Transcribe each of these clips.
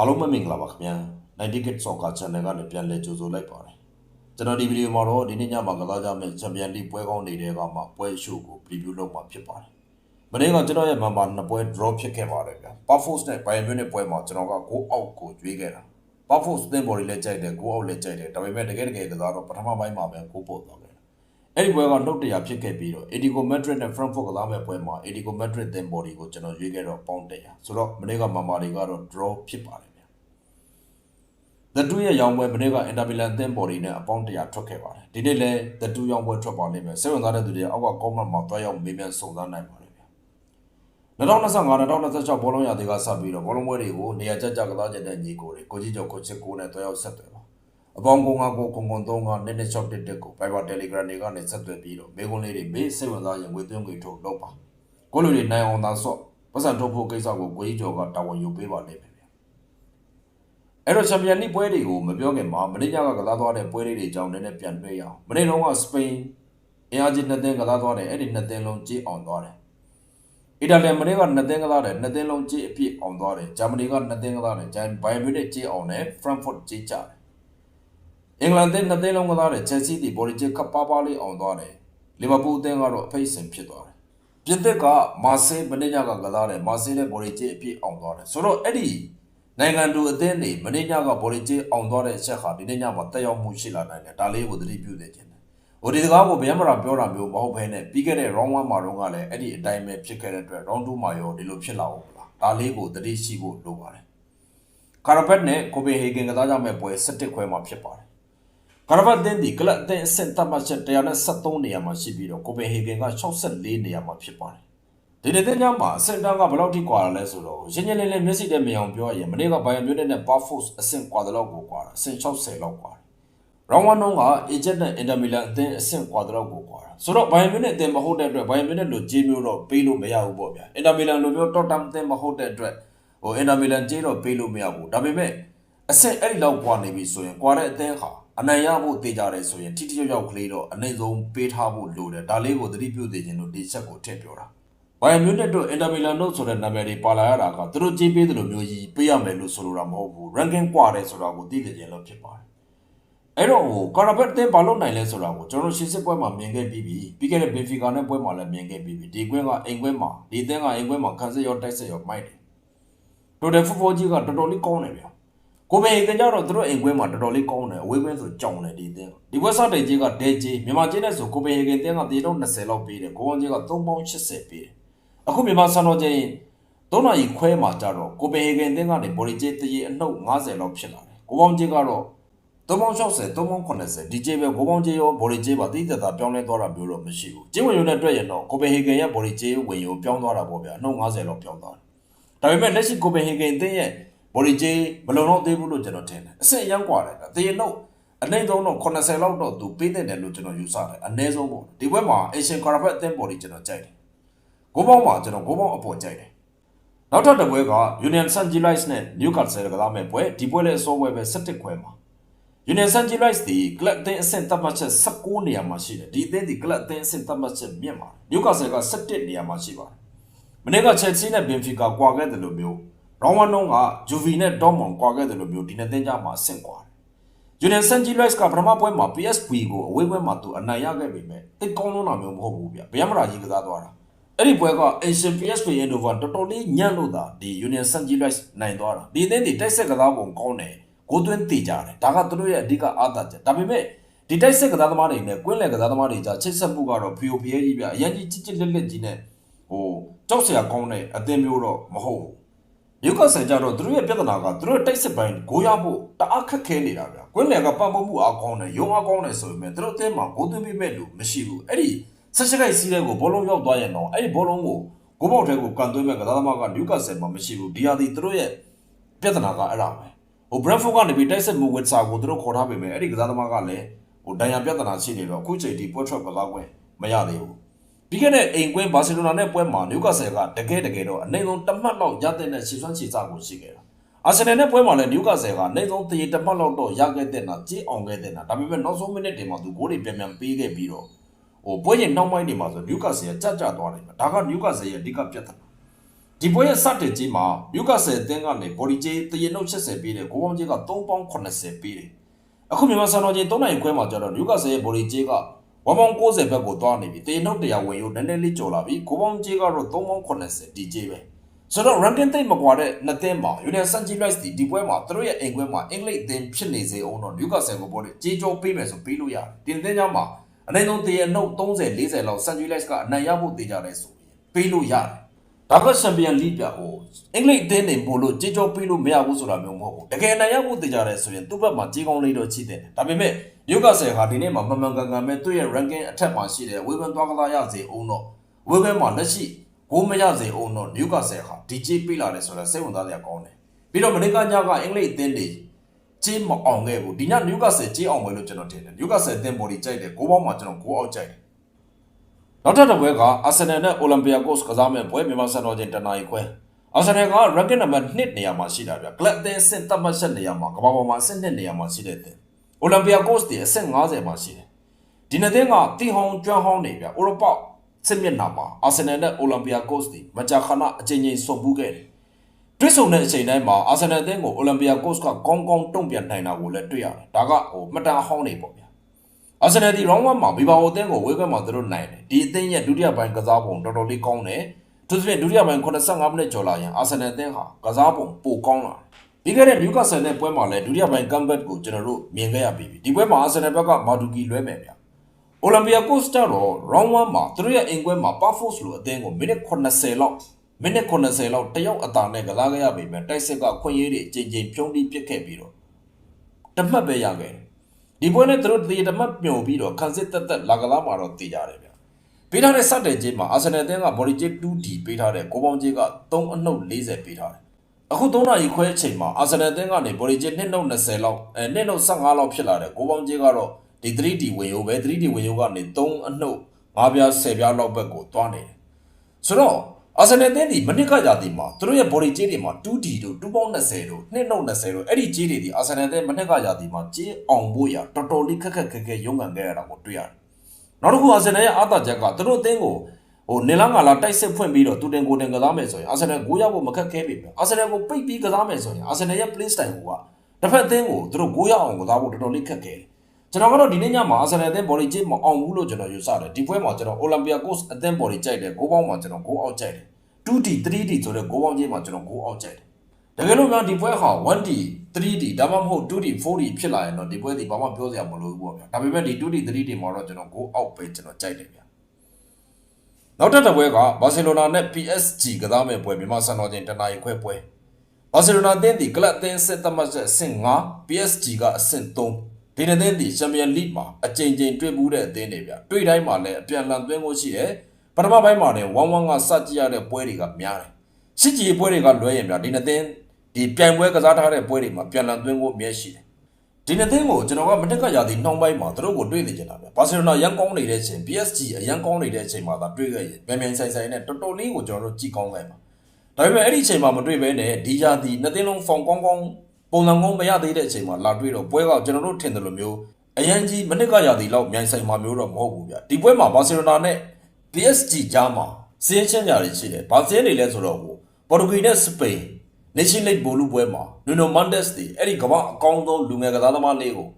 အားလုံးပဲမင်္ဂလာပါခင်ဗျာ90 Kid Soccer Channel ကနေပြန်လည်ကြိုဆိုလိုက်ပါတယ်ကျွန်တော်ဒီဗီဒီယိုမှာတော့ဒီနေ့ညမှာကစားကြမယ့်ချန်ပီယံလိပွဲကောင်းနေတဲ့ကမှပွဲရှိုးကို preview လုပ်မှာဖြစ်ပါတယ်မနေ့ကကျွန်တော်ရဲ့ member နှစ်ပွဲ draw ဖြစ်ခဲ့ပါတယ်ဗျာ Perforce နဲ့ Bayern Munich ပွဲမှာကျွန်တော်က6 out ကိုကျွေးခဲ့တာ Perforce သင်ဘော်လေးလည်းကြိုက်တယ်6 out လည်းကြိုက်တယ်ဒါပေမဲ့တကယ်တကယ်ကစားတော့ပထမပိုင်းမှာပဲ6ပို့သွားခဲ့တာအဲ့ဒီပွဲကနှုတ်တရာဖြစ်ခဲ့ပြီးတော့ Atletico Madrid နဲ့ Frankfurt ကစားမယ့်ပွဲမှာ Atletico Madrid သင်ဘော်ဒီကိုကျွန်တော်ရွေးခဲ့တော့ပေါင်းတရာဆိုတော့မနေ့က member တွေကတော့ draw ဖြစ်ပါတယ် ဗျာ The 2ရဲ့ရောင်းပွဲမနေ့က Inter Milan အသင်းပေါ်တွေနဲ့အပေါင်းတရာထွက်ခဲ့ပါတယ်ဒီနေ့လည်း The 2ရောင်းပွဲထွက်ပါလိမ့်မယ်စိတ်ဝင်စားတဲ့သူတွေအောက်က comment မှာတွားရောက်မေးမြန်းစုံစမ်းနိုင်ပါတယ်ဗျာ2025-2026ဘောလုံးရာသီကစပြီးတော့ဘောလုံးပွဲတွေကိုနေရာကျကျကစားကြတဲ့ညီကိုတွေကိုကြီးကျော်ကိုချစ်ကိုနဲ့တွားရောက်ဆက်သွယ်ပါအပေါင်းကုန်းကကိုကုံကုံသုံးကနစ်နစ်6တက်တက်ကို Viber Telegram တွေကနေဆက်သွယ်ပြီးတော့မေးခွန်းလေးတွေမေးစိတ်ဝင်စားရင်ဝေသွင်းကြထုတ်လုပ်ပါကိုလူတွေနိုင်အောင်သာဆော့ပတ်စံထုတ်ဖို့ကိစ္စကိုကိုကြီးကျော်ကတာဝန်ယူပေးပါလိမ့်မယ်ဗျာ အဲ့တော့ချန်ပီယံလိပွဲတွေကိုမပြောခင်မှာမနေ့ညကကစားသွားတဲ့ပွဲလေးတွေအကြောင်းနည်းနည်းပြန်တွေ့ရအောင်မနေ့တုန်းကစပိန်အင်အားကြီးနှစ်သင်းကစားသွားတယ်အဲ့ဒီနှစ်သင်းလုံးကြေးအောင်သွားတယ်အီတလီမနေ့ကနှစ်သင်းကစားတယ်နှစ်သင်းလုံးကြေးအပြည့်အောင်သွားတယ်ဂျာမနီကနှစ်သင်းကစားတယ်ဂျန်ဘိုင်မြူနစ်ကြေးအောင်တယ်ဖရန့်ဖို့ကြေးကြတယ်အင်္ဂလန်သင်းနှစ်သင်းလုံးကစားတယ်ချက်စီးတီဘော်လီကြေးကပ်ပါပါလေးအောင်သွားတယ်လီဗာပူးအသင်းကတော့အဖိတ်စင်ဖြစ်သွားတယ်ပြင်သစ်ကမာဆေးမနေ့ညကကစားတယ်မာဆေးနဲ့ဘော်လီကြေးအပြည့်အောင်သွားတယ်ဆိုတော့အဲ့ဒီ နိုင်ငံတူအသင်းတွေမင်းညကဘော်လီကျေးအောင်သွားတဲ့အချက်ဟာဒီနေ့ညမှာတက်ရောက်မှုရှိလာနိုင်တယ်ဒါလေးကိုသတိပြုနေခြင်းတယ်ဟိုဒီတကားကိုဗျမ်းမရာပြောတာမျိုးမဟုတ်ဘဲနဲ့ပြီးခဲ့တဲ့ round 1မှာတော့ကလည်းအဲ့ဒီအတိုင်းပဲဖြစ်ခဲ့တဲ့အတွက် round 2မှာရောဒီလိုဖြစ်လာအောင်မလားဒါလေးကိုသတိရှိဖို့လိုပါတယ်ကာရာဘတ်နဲ့ကိုပင်ဟေဂင်ကစားကြမဲ့ပွဲ17ခွဲမှာဖြစ်ပါတယ်ကာရာဘတ်အသင်းဒီကလပ်အသင်းအဆင့်သတ်မှတ်ချက်173နေရာမှာရှိပြီးတော့ကိုပင်ဟေဂင်က64နေရာမှာဖြစ်ပါတယ် ဒီနေ့တဲ့ညမှာအဆင့်တန်းကဘယ်လောက်ထိကွာရလဲဆိုတော့ရှင်းရှင်းလင်းလင်းမျက်စိနဲ့မြင်အောင်ပြောရရင်မနေ့ကဘိုင်ယန်မြူနစ်နဲ့ Perforce အဆင့်ကွာတဲ့လောက်ကိုကွာတာအဆင့်60လောက်ကွာတယ်။ Round 1တုန်းက Agent နဲ့ Inter Milan အသင်းအဆင့်ကွာတဲ့လောက်ကိုကွာတာဆိုတော့ဘိုင်ယန်မြူနစ်အသင်းမဟုတ်တဲ့အတွက်ဘိုင်ယန်မြူနစ်လိုကြေးမျိုးတော့ပေးလို့မရဘူးပေါ့ဗျာ။ Inter Milan လိုမျိုး Tottenham အသင်းမဟုတ်တဲ့အတွက်ဟို Inter Milan ကြေးတော့ပေးလို့မရဘူး။ဒါပေမဲ့အဆင့်အဲ့ဒီလောက်ကွာနေပြီဆိုရင်ကွာတဲ့အသင်းဟာအနိုင်ရဖို့တေးကြတယ်ဆိုရင်ထိထိရောက်ရောက်ကလေးတော့အနိုင်ဆုံးပေးထားဖို့လိုတယ်။ဒါလေးကိုသတိပြုသိခြင်းလို့ဒီချက်ကိုထည့်ပြောတာ။ ဘိုင်ယန်မြူနစ်တို့အင်တာမီလန်တို့ဆိုတဲ့နာမည်တွေပါလာရတာကသူတို့ကြီးပေးတယ်လို့မျိုးကြီးပေးရမယ်လို့ဆိုလိုတာမဟုတ်ဘူး ranking ကွာတယ်ဆိုတာကိုသိသိချင်းလို့ဖြစ်ပါတယ်အဲ့တော့ဟိုကာရာဘတ်တင်းဘာလို့နိုင်လဲဆိုတာကိုကျွန်တော်ရှင်းစစ်ပွဲမှာမြင်ခဲ့ပြီးပြီပြီးခဲ့တဲ့ဘင်ဖီကာနဲ့ပွဲမှာလည်းမြင်ခဲ့ပြီးပြီဒီကွင်းကအိမ်ကွင်းမှာဒီအသင်းကအိမ်ကွင်းမှာခန်းစစ်ရောတိုက်စစ်ရောမိုက်တယ်တိုတယ်ဖူဖူကြီးကတော်တော်လေးကောင်းတယ်ဗျာကိုပေကကြတော့သူတို့အိမ်ကွင်းမှာတော်တော်လေးကောင်းတယ်အဝေးကွင်းဆိုကြောင်တယ်ဒီအသင်းဒီဘက်ဆော့တိတ်ကြီးကဒဲကြီးမြန်မာကြီးနဲ့ဆိုကိုပေဟေကင်တင်းကတေတော့20လောက်ပေးတယ်ကိုဝန်ကြီးက3ပေါင်း80ပေးတယ် အခုမြန်မာစံတော်ချိန်3နာရီခွဲမှာကြတော့ကိုပင်ဟေဂန်တင်းကနေဘော်လီဂျေတရေအနှုတ်90လောက်ဖြစ်လာတယ်ကိုပေါင်းဂျေကတော့360 380ဒီဂျေပဲကိုပေါင်းဂျေရောဘော်လီဂျေပါတိတက်တာပြောင်းလဲသွားတာမျိုးတော့မရှိဘူးကျင်းဝင်ရုံနဲ့တွေ့ရင်တော့ကိုပင်ဟေဂန်ရဲ့ဘော်လီဂျေဝင်ရုံပြောင်းသွားတာပေါ့ဗျာအနှုတ်90လောက်ပြောင်းသွားတယ်ဒါပေမဲ့လက်ရှိကိုပင်ဟေဂန်တင်းရဲ့ဘော်လီဂျေမလုံတော့သေးဘူးလို့ကျွန်တော်ထင်တယ်အဆင့်ရမ်းกว่าတယ်တရေနှုတ်အနှိမ့်ဆုံးတော့80လောက်တော့သူပေးတဲ့တယ်လို့ကျွန်တော်ယူဆတယ်အနည်းဆုံးပေါ့ဒီဘက်မှာ Asian Carabao အသင်းဘော်လီကျွန်တော်ကြိုက်တယ် ကိုပေါင်းမှာကျွန်တော်ကိုပေါင်းအပေါ်ကြိုက်တယ်။နောက်ထပ်တစ်ပွဲက Union San Giles နဲ့ Newcastle ကစားမဲ့ပွဲဒီပွဲလည်းအစောပွဲပဲ17ခွဲမှာ Union San Giles ဒီ club အသင်းအဆင့်သတ်မှတ်ချက်16နေရာမှာရှိတယ်။ဒီအသင်းဒီ club အသင်းအဆင့်သတ်မှတ်ချက်မြင့်ပါတယ်။ Newcastle က17နေရာမှာရှိပါတယ်။မနေ့က Chelsea နဲ့ Benfica ကွာခဲ့တယ်လို့မျိုး Round 1တုန်းက Juve နဲ့ Dortmund ကွာခဲ့တယ်လို့မျိုးဒီနှစ်သင်းကြားမှာအဆင့်ကွာတယ်။ Union San Giles ကပထမပွဲမှာ PSV ကိုအဝေးပွဲမှာသူအနိုင်ရခဲ့ပေမဲ့တိတ်ကောင်းလုံးတာမျိုးမဟုတ်ဘူးဗျ။ဗျာမရာကြီးကစားသွားတာ။ အဲ့ဒီပွဲက Asian PSV Eindhoven တော်တော်လေးညံ့လို့သာဒီ Union San Giles နိုင်သွားတာဒီအသင်းဒီတိုက်ဆက်ကစားပုံကောင်းတယ်ဂိုးသွင်းတည်ကြတယ်ဒါကသူတို့ရဲ့အဓိကအားသာချက်ဒါပေမဲ့ဒီတိုက်ဆက်ကစားသမားတွေနဲ့ကွင်းလယ်ကစားသမားတွေကြားချိတ်ဆက်မှုကတော့ POP ရဲ့ကြီးပြအရင်ကြီးချစ်ချစ်လက်လက်ကြီးနဲ့ဟိုကြောက်စရာကောင်းတဲ့အသင်းမျိုးတော့မဟုတ်ဘူးယူကဆန်ကြတော့သူတို့ရဲ့ပြဿနာကသူတို့ရဲ့တိုက်စစ်ပိုင်းဂိုးရဖို့တအားခက်ခဲနေတာဗျကွင်းလယ်ကပတ်ပုံမှုအားကောင်းတယ်ရုံအားကောင်းတယ်ဆိုပေမဲ့သူတို့အသင်းမှာဂိုးသွင်းပေးမဲ့လူမရှိဘူးအဲ့ဒီ ဆက်ရှိုက်စီးတဲ့ကိုဘောလုံးရောက်သွားရင်တော့အဲ့ဒီဘောလုံးကိုဂိုးပေါက်ထဲကိုကန်သွင်းမဲ့ကစားသမားကနျူကာဆယ်မှာမရှိဘူးဒီဟာဒီသူတို့ရဲ့ပြဿနာကအဲ့ဒါပဲဟိုဘရက်ဖို့ကနေပြီးတိုက်စစ်မူဝစ်ဆာကိုသူတို့ခေါ်ထားပေမဲ့အဲ့ဒီကစားသမားကလည်းဟိုဒဏ်ရာပြဿနာရှိနေတော့အခုချိန်ထိပွဲထွက်ကစားခွင့်မရသေးဘူးပြီးခဲ့တဲ့အိမ်ကွင်းဘာစီလိုနာနဲ့ပွဲမှာနျူကာဆယ်ကတကယ်တကယ်တော့အနေဆုံးတစ်မှတ်လောက်ရတဲ့နဲ့ရှီဆွမ်းရှီစကိုရှိခဲ့တာအာဆင်နယ်နဲ့ပွဲမှာလည်းနျူကာဆယ်ကအနေဆုံးတရေတစ်မှတ်လောက်တော့ရခဲ့တဲ့နာကြေးအောင်ခဲ့တဲ့နာဒါပေမဲ့နောက်ဆုံးမိနစ်တွေမှာသူဂိုးတွေပြန်ပြန်ပေးခဲ့ပြီးတော့ ဟိုပွဲရင်နောက်ပိုင်းတွေမှာဆိုနျူကာဆယ်ကကြကြသွားတယ်ဗျဒါကနျူကာဆယ်ရဲ့အဓိကပြဿနာဒီပွဲရဲ့စတင်ကြီးမှာမြူကာဆယ်အသင်းကနေဘော်ဒီဂျေးတရင်နှုတ်80ပေးတယ်ကိုပေါင်းကြီးက3ပေါင်း80ပေးတယ်အခုမြန်မာစံတော်ချိန်3နိုင်ခွဲမှာကျတော့မြူကာဆယ်ရဲ့ဘော်ဒီဂျေးက1ပေါင်း90ဘက်ကိုသွားနေပြီတရင်နှုတ်100ဝင်ရိုးနည်းနည်းလေးကျော်လာပြီကိုပေါင်းကြီးကတော့3ပေါင်း80ဒီဂျေးပဲဆိုတော့ ranking တိတ်မကွာတဲ့နှစ်သင်းမှာ Union Sanchez Rice ဒီဒီပွဲမှာသူတို့ရဲ့အိမ်ခွဲမှာအင်္ဂလိပ်အသင်းဖြစ်နေစေအောင်တော့ Newcastle ကိုဘော်ဒီကြေးကြောပေးမယ်ဆိုပေးလို့ရတယ်ဒီသင်းကြောင့်မှာ အနိုင်ဆုံးတရင်နှုတ်30 40လောက် Sanchez Rice ကအနိုင်ရဖို့တေးကြတယ်ဆိုရင်ပေးလို့ရတယ်ဒါကချန်ပီယံလိပြဟိုအင်္ဂလိပ်အသင်းတွေပို့လို့ကြေးကြောပေးလို့မရဘူးဆိုတာမျိုးမဟုတ်ဘူးတကယ်နိုင်ရဖို့တည်ကြတယ်ဆိုရင်သူ့ဘက်မှာကြေးကောင်းလေးတော့ချိတယ်ဒါပေမဲ့နျူကာဆယ်ဟာဒီနေ့မှာမမှန်ကန်ကန်ပဲသူ့ရဲ့ ranking အထက်မှာရှိတယ်ဝေဘန်သွားကစားရစေအောင်တော့ဝေဘန်မှာလက်ရှိဂိုးမရစေအောင်တော့နျူကာဆယ်ဟာဒီကြေးပေးလာတယ်ဆိုတော့စိတ်ဝင်စားစရာကောင်းတယ်ပြီးတော့မနေ့ကညကအင်္ဂလိပ်အသင်းတွေ ကြေးမအောင်ခဲ့ဘူးဒီညနျူကာဆယ်ကြေးအောင်မယ်လို့ကျွန်တော်ထင်တယ်နျူကာဆယ်အသင်းပေါ်ဒီကြိုက်တယ်ဂိုးပေါင်းမှာကျွန်တော်ဂိုးအောက်ကြိုက်တယ်နောက်ထပ်တစ်ပွဲကအာဆင်နယ်နဲ့အိုလံပီယာကိုစ်ကစားမဲ့ပွဲမြန်မာစံတော်ချိန်တနင်္လာရီခွဲအာဆင်နယ်က ranking number 1နေရာမှာရှိတာဗျကလပ်အသင်းအဆင့်သတ်မှတ်ချက်နေရာမှာကမ္ဘာပေါ်မှာအဆင့်2နေရာမှာရှိတဲ့တဲ့အိုလံပီယာကိုစ်တီအဆင့်50မှာရှိတယ်ဒီနှစ်သင်းကတီဟောင်းကျွမ်းဟောင်းနေဗျဥရောပစစ်မျက်နှာမှာအာဆင်နယ်နဲ့အိုလံပီယာကိုစ်တီမကြာခဏအချိန်ချင်းဆုံပူးခဲ့တယ် တွစ်ဆုံတဲ့အချိန်တိုင်းမှာအာဆင်နယ်အသင်းကိုအိုလံပီယာကိုစ်ကကောင်းကောင်းတုံ့ပြန်နိုင်တာကိုလည်းတွေ့ရတယ်ဒါကဟိုမတန်ဟောင်းနေပေါ့ဗျာအာဆင်နယ်ဒီ round 1မှာဘီဘာအိုအသင်းကိုဝေးခွဲမှာသူတို့နိုင်တယ်ဒီအသင်းရဲ့ဒုတိယပိုင်းကစားပုံတော်တော်လေးကောင်းတယ်သူတို့ဒုတိယပိုင်း85မိနစ်ကျော်လာရင်အာဆင်နယ်အသင်းဟာကစားပုံပိုကောင်းလာတယ်ပြီးခဲ့တဲ့နျူကာဆယ်နဲ့ပွဲမှာလည်းဒုတိယပိုင်း comeback ကိုကျွန်တော်တို့မြင်ခဲ့ရပြီဒီပွဲမှာအာဆင်နယ်ဘက်ကမာဒူကီလွဲမယ်ဗျအိုလံပီယာကိုစတာတော့ round 1မှာသူတို့ရဲ့အင်ကွဲမှာ Parfos လိုအသင်းကိုမိနစ်80လောက် မိနစ်80လောက်တယောက်အသာနဲ့ကစားခဲ့ရပြီမဲ့တိုက်စစ်ကခွင့်ရေးတွေအချိန်ချင်းဖြုံးပြီးပစ်ခဲ့ပြီးတော့တမှတ်ပဲရခဲ့တယ်ဒီပွဲနဲ့သူတို့တေတမတ်ပြုံပြီးတော့ခန်းစစ်တက်တက်လာကလာမှာတော့တေးကြတယ်ဗျပေးထားတဲ့စတဲ့ချင်းမှာအာဆင်နယ်အသင်းကဘော်ဒီဂျစ် 2D ပေးထားတဲ့ကိုပေါင်းကြီးက3အနှုတ်40ပေးထားတယ်အခု3နာရီခွဲအချိန်မှာအာဆင်နယ်အသင်းကနေဘော်ဒီဂျစ်2နှုတ်20လောက်အဲ2နှုတ်15လောက်ဖြစ်လာတယ်ကိုပေါင်းကြီးကတော့ဒီ 3D ဝင်ရိုးပဲ 3D ဝင်ရိုးကနေ3အနှုတ်5ပြား10ပြားလောက်ဘက်ကိုတွားနေတယ်ဆိုတော့ အာဆင်နယ်အသင်းဒီမနစ်ကကြသည်မှာသူတို့ရဲ့ body ကြေးတွေမှာ 2D တို့2.20တို့2နှုတ်20တို့အဲ့ဒီကြေးတွေဒီအာဆင်နယ်အသင်းမနစ်ကကြသည်မှာကြေးအောင်ဖို့ရတော်တော်လေးခက်ခက်ခက်ခက်ရုန်းကန်ခဲ့ရတာကိုတွေ့ရတယ်။နောက်တစ်ခုအာဆင်နယ်ရဲ့အားသာချက်ကသူတို့အသင်းကိုဟိုနေလာငါလာတိုက်စစ်ဖွင့်ပြီးတော့တူတင်ကိုတင်ကစားမယ်ဆိုရင်အာဆင်နယ်ကိုရဖို့မခက်ခဲပြီပဲအာဆင်နယ်ကိုပိတ်ပြီးကစားမယ်ဆိုရင်အာဆင်နယ်ရဲ့ play style ကတစ်ဖက်အသင်းကိုသူတို့ကိုရအောင်ကစားဖို့တော်တော်လေးခက်ခဲတယ်။ ကျွန်တော်ကတော့ဒီနေ့ညမှာအာဆင်နယ်အသင်းဘော်လီကြေးမအောင်ဘူးလို့ကျွန်တော်ယူဆတယ်ဒီပွဲမှာကျွန်တော်အိုလံပီယာကိုစ်အသင်းဘော်လီကြိုက်တယ်ဂိုးပေါင်းမှာကျွန်တော်ဂိုးအောက်ကြိုက်တယ် 2D 3D ဆိုတဲ့ဂိုးပေါင်းကြေးမှာကျွန်တော်ဂိုးအောက်ကြိုက်တယ်တကယ်လို့များဒီပွဲဟာ 1D 3D ဒါမှမဟုတ် 2D 4D ဖြစ်လာရင်တော့ဒီပွဲဒီဘာမှပြောစရာမလိုဘူးပေါ့ဗျာဒါပေမဲ့ဒီ 2D 3D မှာတော့ကျွန်တော်ဂိုးအောက်ပဲကျွန်တော်ကြိုက်တယ်ဗျာနောက်ထပ်တစ်ပွဲကဘာစီလိုနာနဲ့ PSG ကစားမဲ့ပွဲမြန်မာစံတော်ချိန်တနင်္လာရီခွဲပွဲဘာစီလိုနာအသင်းဒီကလပ်အသင်းစစ်သတ်မှတ်ချက်အဆင့်5 PSG ကအဆင့်3 ဒီနေ့အသင်းဒီချန်ပီယံလိမှာအကြိမ်ကြိမ်တွေ့ဘူးတဲ့အသင်းတွေဗျာတွေ့တိုင်းမှာလည်းအပြန်အလှန်သွင်းဖို့ရှိတယ်ပထမပိုင်းမှာလည်း1-1ကစကြည့်ရတဲ့ပွဲတွေကများတယ်စစ်ကြီးပွဲတွေကလွဲရင်ဗျာဒီနေ့အသင်းဒီပြိုင်ပွဲကစားထားတဲ့ပွဲတွေမှာပြန်လည်သွင်းဖို့အမြဲရှိတယ်ဒီနေ့အသင်းကိုကျွန်တော်ကမတက်ခရာသီနှောင်းပိုင်းမှာသူတို့ကိုတွေ့နေကြတာဗျာဘာစီလိုနာရန်ကောင်းနေတဲ့အချိန် PSG အရန်ကောင်းနေတဲ့အချိန်မှာသာတွေ့ခဲ့ရင်မြန်မြန်ဆိုင်ဆိုင်နဲ့တော်တော်လေးကိုကျွန်တော်တို့ကြည်ကောင်းလိုက်ပါဒါပေမဲ့အဲ့ဒီအချိန်မှာမတွေ့ဘဲနဲ့ဒီရာသီနှစ်သင်းလုံးဖောင်ကောင်းကောင်း ပုံစံကောင်းမရသေးတဲ့အချိန်မှာလာတွေ့တော့ပွဲကကျွန်တော်တို့ထင်တယ်လို့မျိုးအရန်ကြီးမနစ်ကရာသီလောက်မြန်ဆိုင်မှာမျိုးတော့မဟုတ်ဘူးဗျာဒီပွဲမှာဘာစီလိုနာနဲ့ PSG ကြားမှာစင်းချင်းကြတွေရှိတယ်။ဘာစင်းတွေလဲဆိုတော့ဟိုပေါ်တူဂီနဲ့စပိန် Nation League ဘောလုံးပွဲမှာ Nuno Mendes တွေအဲ့ဒီကမ္ဘာအကောင်းဆုံးလူငယ်ကစားသမားလေးကို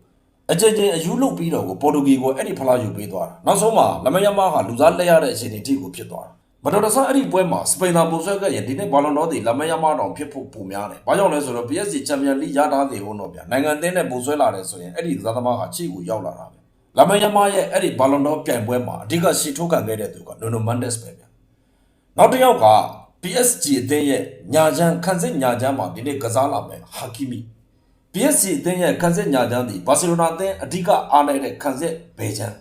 အကြိမ်ကြိမ်အယူလုပ်ပြီးတော့ကိုပေါ်တူဂီကိုအဲ့ဒီဖလားယူပေးသွားတာ။နောက်ဆုံးမှာလမယမားဟာလူစားလက်ရတဲ့အခြေအနေအထိကိုဖြစ်သွားတာ။ မတော်တဆအဲ့ဒီပွဲမှာစပိန်သားပုံဆွဲခဲ့ရင်ဒီနေ့ဘာလွန်တော်တွေလမယမားတောင်ဖြစ်ဖို့ပုံများတယ်။ဘာကြောင့်လဲဆိုတော့ PSG Champions League ရထားသေးဟုတ်တော့ဗျာ။နိုင်ငံအသင်းနဲ့ပုံဆွဲလာတယ်ဆိုရင်အဲ့ဒီကစားသမားဟာချီကိုရောက်လာတာပဲ။လာမယမရဲ့အဲ့ဒီဘာလွန်တော်ပြိုင်ပွဲမှာအဓိကရှီထိုးခံခဲ့တဲ့သူကနိုနိုမန်ဒက်စ်ပဲဗျ။နောက်တစ်ယောက်က PSG အသင်းရဲ့ညာချမ်းခန်းစစ်ညာချမ်းမှာဒီနေ့ကစားလာမယ်ဟာကီမီ PSG အသင်းရဲ့ခန်းစစ်ညာချမ်းဒီဘာစီလိုနာအသင်းအဓိကအားလိုက်တဲ့ခန်းစစ်ဘယ်ချမ်း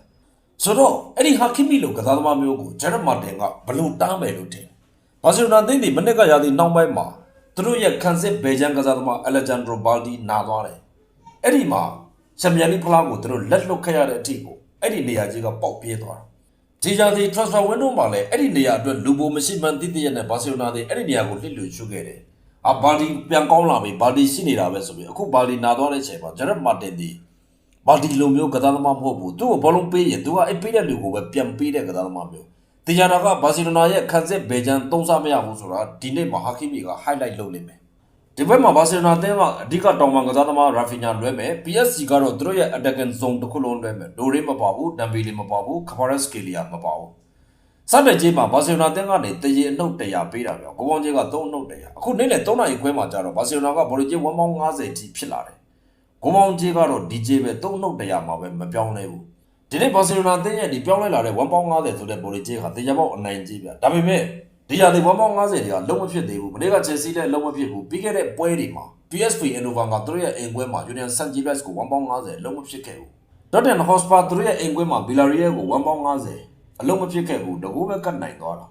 ဆိုတော့အဲ့ဒီဟာကီမီလိုကစားသမားမျိုးကိုဂျက်ရမာတင်ကဘလို့တားမယ်လို့ထင်ဘာစီလိုနာအသင်းဒီမနစ်ကရာသီနောက်ပိုင်းမှာသူတို့ရဲ့ခန်းစစ်ဘယ်ချမ်းကစားသမားအလက်ဂျန်ဒရိုဘာလ်ဒီနာသွားတယ်အဲ့ဒီမှာချန်ပီယံလိဖလားကိုသူတို့လက်လွတ်ခဲ့ရတဲ့အထိကိုအဲ့ဒီနေရာကြီးကပေါက်ပြေးသွားတာဒီကြစီ transfer window မှာလည်းအဲ့ဒီနေရာအတွက်လူပိုမရှိမှန်တိတိရနဲ့ဘာစီလိုနာတွေအဲ့ဒီနေရာကိုလှစ်လူရှုခဲ့တယ်။အာဘာဒီပြန်ကောင်းလာပြီဘာဒီရှိနေတာပဲဆိုပြီးအခုဘာဒီနာသွားတဲ့အချိန်မှာဂျရက်မာတင်ဒီ ဘာဒီလိုမျိုးကစားသမားမဟုတ်ဘူး။သူ့ကိုဘောလုံးပေးရင်သူကအဲ့ပေးတဲ့လူကိုပဲပြန်ပေးတဲ့ကစားသမားမျိုးတီယာနာကဘာစီလိုနာရဲ့ခံစစ်ဘေဂျန်သုံးစားမရဘူးဆိုတာဒီနေ့မှာဟာကီမီက highlight လုပ်လိမ့်မယ်ဒီဘက်မှာဘာစီလိုနာအသင်းကအဓိကတောင်ပန်ကစားသမားရာဖီညာလွဲမယ် PSG ကတော့သူတို့ရဲ့ attacking zone တစ်ခုလုံးလွဲမယ်ဒိုရေးမပါဘူးဒမ်ဘီလီမပါဘူးခဘာရက်စကီလီယာမပါဘူးစတဲ့ကြီးမှာဘာစီလိုနာအသင်းကနေတရေအနှုတ်100ပေးတာပြောကိုပေါင်းကြီးက3အနှုတ်100အခုနေ့လေ3နာရီခွဲမှာကြာတော့ဘာစီလိုနာကဘော်လီကြီး150ထိဖြစ်လာတယ် ကိုပေါင်းကြီးကတော့ DJ ပဲ3အနှုတ်100မှာပဲမပြောင်းလဲဘူးဒီနေ့ဘာစီလိုနာအသင်းရဲ့ဒီပြောင်းလဲလာတဲ့1.50ဆိုတဲ့ဘော်လီဂျေဟာတရားပေါက်အနိုင်ကြီးဗျဒါပေမဲ့ဒီရာသီ1.50တွေကလုံးမဖြစ်သေးဘူးမနေ့ကချယ်ဆီနဲ့လုံးမဖြစ်ဘူးပြီးခဲ့တဲ့ပွဲတွေမှာ PSV Eindhoven ကသူတို့ရဲ့အိမ်ကွဲမှာ Union Saint Gilles ကို1.50လုံးမဖြစ်ခဲ့ဘူး Tottenham Hotspur သူတို့ရဲ့အိမ်ကွဲမှာ Villarreal ကို1.50အလုံးမဖြစ်ခဲ့ဘူးတကူပဲကတ်နိုင်သွားတာ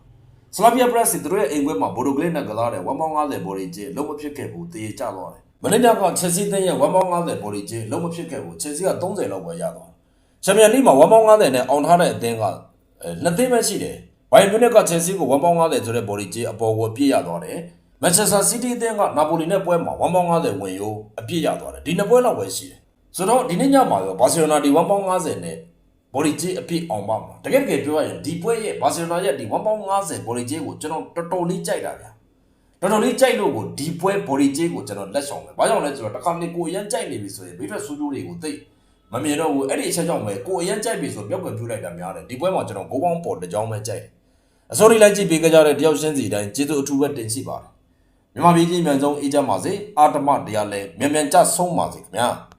Slavia Prague သူတို့ရဲ့အိမ်ကွဲမှာ Bodo Glimt နဲ့ကစားတဲ့1.50ဘော်လီဂျေလုံးမဖြစ်ခဲ့ဘူးတည်ကြသွားတယ် မနေ့ကချယ်ဆီတဲ့ရဲ့1.50ဘော်လီဂျေလုံးမဖြစ်ခဲ့ဘူးချယ်ဆီက30လောက်ပဲရသွားတယ်ချန်ပီယံလိမှာ1.50နဲ့အောင်ထားတဲ့အသင်းကအဲနှစ်သင်းပဲရှိတယ်။ဘိုင်မြူနစ်ကချယ်ဆီကို1.50ဆိုတဲ့ဘော်လီဂျီအပေါ်ကိုပြည့်ရသွားတယ်။မန်ချက်စတာစီးတီးအသင်းကနာပိုလီနဲ့ပွဲမှာ1.50ဝင်ရိုးအပြည့်ရသွားတယ်။ဒီနှစ်ပွဲလောက်ပဲရှိတယ်။ဆိုတော့ဒီနေ့ညမှာရောဘာစီလိုနာဒီ1.50နဲ့ဘော်လီဂျီအပြည့်အောင်ပါမှာ။တကယ်တကယ်ပြောရရင်ဒီပွဲရဲ့ဘာစီလိုနာရဲ့ဒီ1.50ဘော်လီဂျီကိုကျွန်တော်တော်တော်လေးကြိုက်တာဗျာ။ တော်တော်လေးကြိုက်လို့ကိုဒီပွဲဘော်ဒီဂျေးကိုကျွန်တော်လက်ဆောင်ပဲ။ဘာကြောင့်လဲဆိုတော့တစ်ခါနေကိုအရန်ကြိုက်နေပြီဆိုရင်ဘေးထွက်ဆူးကျိုးတွေကိုသိမမြင်တော့ဘူး။အဲ့ဒီအချက်ကြောင့်ပဲကိုအရန်ကြိုက်ပြီဆိုပြောက်ကွယ်ပြူလိုက်တာများတယ်။ဒီပွဲမှာကျွန်တော်ဂိုးပေါင်းပေါ်တစ်ကြောင်းပဲကြိုက်တယ်။အစိုးရလိုက်ကြည့်ပေးကြတဲ့တယောက်ချင်းစီတိုင်းကျေးဇူးအထူးပဲတင်ရှိပါတယ်။မြန်မာပြည်ကြီးမြန်ဆုံးအေးကြပါစေ။အာတမတရားလဲမြန်မြန်ကြဆုံးပါစေခင်ဗျာ။